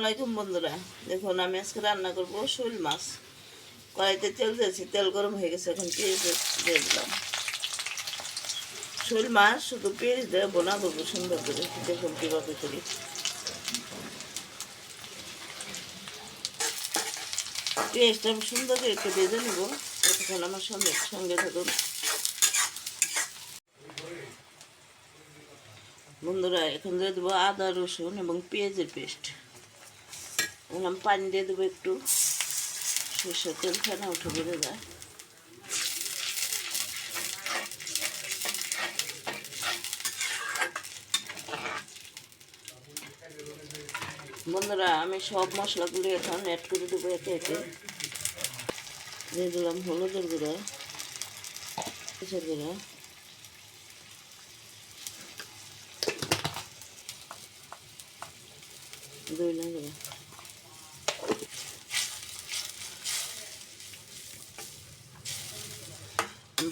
আলাইকুম, বন্ধুরা। দেখুন, আমি আজকে রান্না করব শোল মাছ। কড়াইতে তেল দিয়েছি, তেল গরম হয়ে গেছে, এখন পেঁয়াজ দিয়ে দিলাম। শোল মাছ, শুধু পেঁয়াজ দিয়ে বোনা করব সুন্দর করে। দেখুন কীভাবে করি। পেঁয়াজটা আমি সুন্দর করে একটু ভেজে নেব ততক্ষণ আমার সঙ্গে সঙ্গে থাকুন। বন্ধুরা, এখন দিয়ে দেবো আদা, রসুন এবং পেঁয়াজের পেস্ট। আমি পানি দিয়ে দেবো একটু। সরষের তেল ফেনা উঠে বেড়ে যায়। বন্ধুরা, আমি সব মশলাগুলো এখন অ্যাড করে দেবো একে একে। দিয়ে দিলাম হলুদের গুঁড়া কিসের গুঁড়া। দই না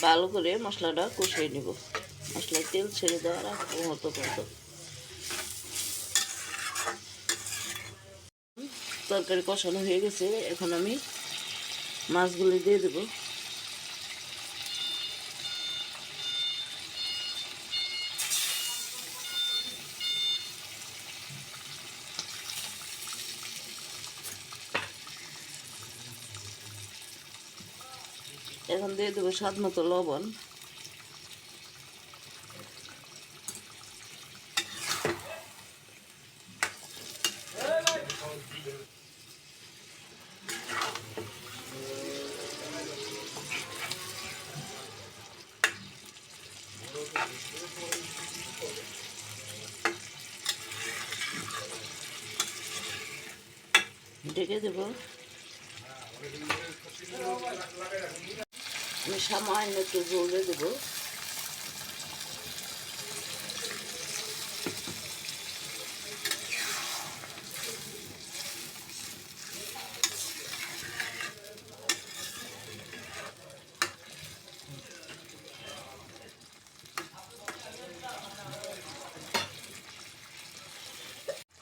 ভালো করে মশলাটা কষিয়ে নিব। মশলায় তেল ছেড়ে দেওয়ার আগ মতো পর্যন্ত। তরকারি কষানো হয়ে গেছে। এখন আমি মাছগুলি দিয়ে দেবো। এখন দিয়ে দেবো স্বাদ মতো লবণ। ঢেকে দেবো। আমি সামান্য একটু জলে দেবো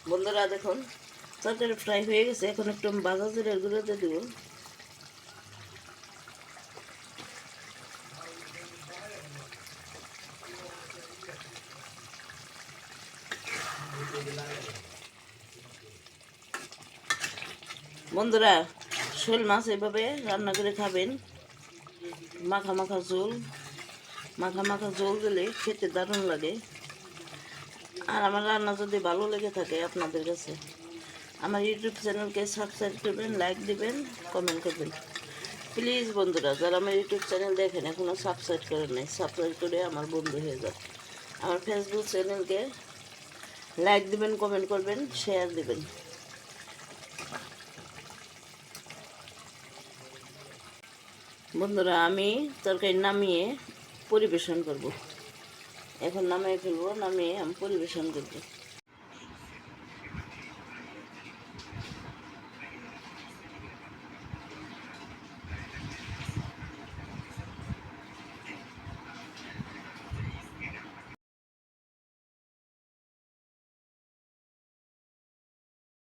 বন্ধুরা দেখুন তরকারি ফ্রাই হয়ে গেছে এখন একটু বাজার জিরের গুঁড়োতে দেবো বন্ধুরা, শোল মাছ এভাবে রান্না করে খাবেন। মাখা মাখা ঝোল। মাখা মাখা ঝোল দিলে খেতে দারুণ লাগে। আর আমার রান্না যদি ভালো লেগে থাকে আপনাদের কাছে, আমার ইউটিউব চ্যানেলকে সাবস্ক্রাইব করবেন লাইক দিবেন কমেন্ট করবেন। প্লিজ বন্ধুরা, যারা আমার ইউটিউব চ্যানেল দেখেন এখনও সাবস্ক্রাইব করেন নাই সাবস্ক্রাইব করে আমার বন্ধু হয়ে যান। আমার ফেসবুক চ্যানেলকে লাইক দিবেন কমেন্ট করবেন শেয়ার দিবেন। বন্ধুরা, আমি তরকারি নামিয়ে পরিবেশন করব। এখন নামিয়ে ফেলব, নামিয়ে আমি পরিবেশন করব।